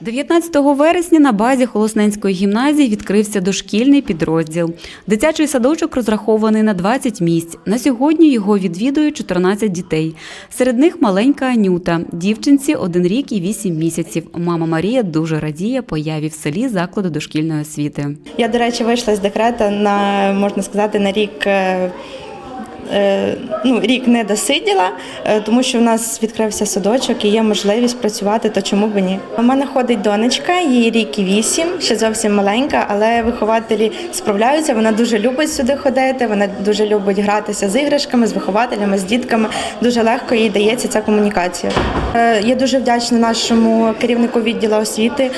19 вересня на базі Холосненської гімназії відкрився дошкільний підрозділ. Дитячий садочок розрахований на 20 місць. На сьогодні його відвідує 14 дітей. Серед них маленька Анюта, дівчинці 1 рік і 8 місяців. Мама Марія дуже радіє появі в селі закладу дошкільної освіти. Я, до речі, вийшла з декрета на можна сказати на рік. Е, Ну, рік не досиділа, е, тому що в нас відкрився садочок і є можливість працювати, то чому б ні? У мене ходить донечка, їй рік і вісім, ще зовсім маленька, але вихователі справляються. Вона дуже любить сюди ходити. Вона дуже любить гратися з іграшками, з вихователями, з дітками. Дуже легко їй дається ця комунікація. Е, Я дуже вдячна нашому керівнику відділу освіти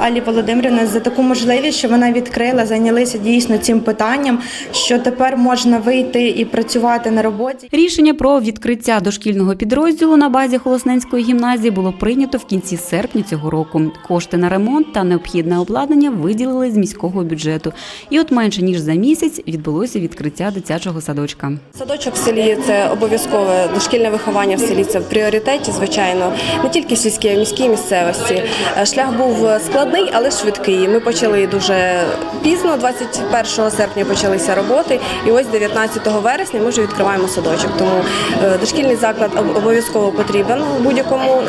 Алі Володимирівні за таку можливість, що вона відкрила, зайнялися дійсно цим питанням, що тепер можна вийти і працювати на роботі. Рішення про відкриття дошкільного підрозділу на базі Холосненської гімназії було прийнято в кінці серпня цього року. Кошти на ремонт та необхідне обладнання виділили з міського бюджету. І от менше ніж за місяць відбулося відкриття дитячого садочка. Садочок в селі це обов'язкове дошкільне виховання в селі. Це в пріоритеті, звичайно, не тільки в сільській, а й в міській місцевості. Шлях був складний, але швидкий. Ми почали дуже пізно, 21 серпня почалися роботи, і ось 19 вересня ми вже відкриваємо садочок. Тому е, дошкільний заклад обов'язково потрібен в будь-якому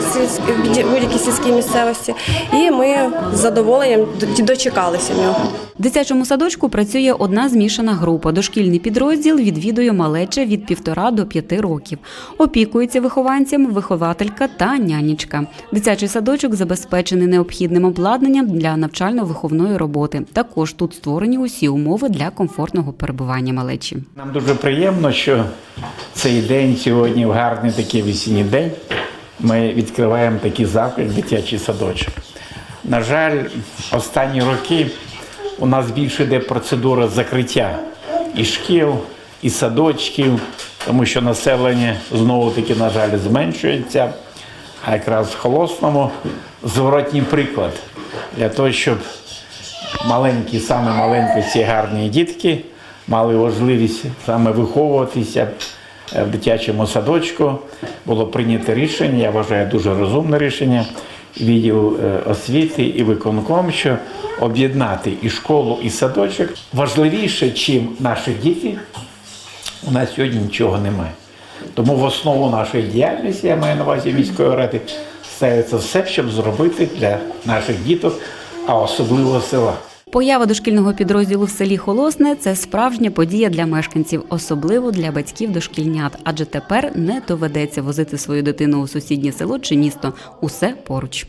будь-якій сільській місцевості. І ми з задоволенням дочекалися нього. В дитячому садочку працює одна змішана група. Дошкільний підрозділ відвідує малече від півтора до п'яти років. Опікується вихованцям вихователька та нянечка. Дитячий садочок забезпечений необхідним обладнанням для навчально-виховної роботи. Також тут створені усі умови для комфортного перебування малечі. Нам дуже приємно, що цей день сьогодні в гарний такий весінній день. Ми відкриваємо такий заклад, дитячий садочок. На жаль, останні роки у нас більше йде процедура закриття і шкіл, і садочків, тому що населення знову таки, на жаль, зменшується. А якраз в холосному зворотній приклад для того, щоб маленькі, саме маленькі ці гарні дітки мали можливість саме виховуватися е, в дитячому садочку. Було прийнято рішення, я вважаю, дуже розумне рішення відділ е, освіти і виконком, що об'єднати і школу, і садочок важливіше, чим наші діти, у нас сьогодні нічого немає. Тому в основу нашої діяльності, я маю на увазі міської ради, ставиться все, щоб зробити для наших діток, а особливо села. Поява дошкільного підрозділу в селі Холосне це справжня подія для мешканців, особливо для батьків дошкільнят, адже тепер не доведеться возити свою дитину у сусіднє село чи місто. Усе поруч.